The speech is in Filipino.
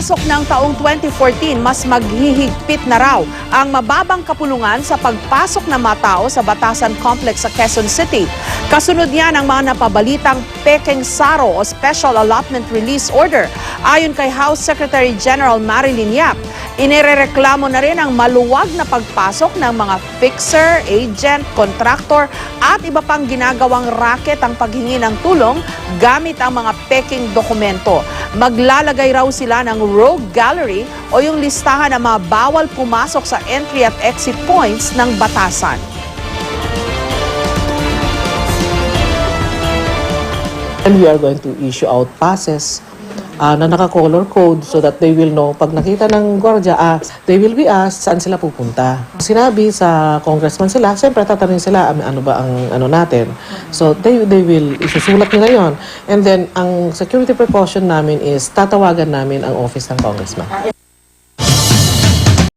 Pagpasok ng taong 2014, mas maghihigpit na raw ang mababang kapulungan sa pagpasok ng mga tao sa Batasan Complex sa Quezon City. Kasunod niyan ang mga napabalitang Peking Saro o Special Allotment Release Order. Ayon kay House Secretary General Marilyn Yap, inirereklamo na rin ang maluwag na pagpasok ng mga fixer, agent, contractor at iba pang ginagawang racket ang paghingi ng tulong gamit ang mga peking dokumento. Maglalagay raw sila ng rogue gallery o yung listahan ng mga bawal pumasok sa entry at exit points ng batasan. And we are going to issue out passes ah, na naka-color code so that they will know pag nakita ng gwardiya, ah, they will be asked saan sila pupunta. Sinabi sa congressman sila, siyempre tatanungin sila "Ano- ano ba ang ano natin. So they, they will, isusulat nila yon And then ang security precaution namin is tatawagan namin ang office ng congressman.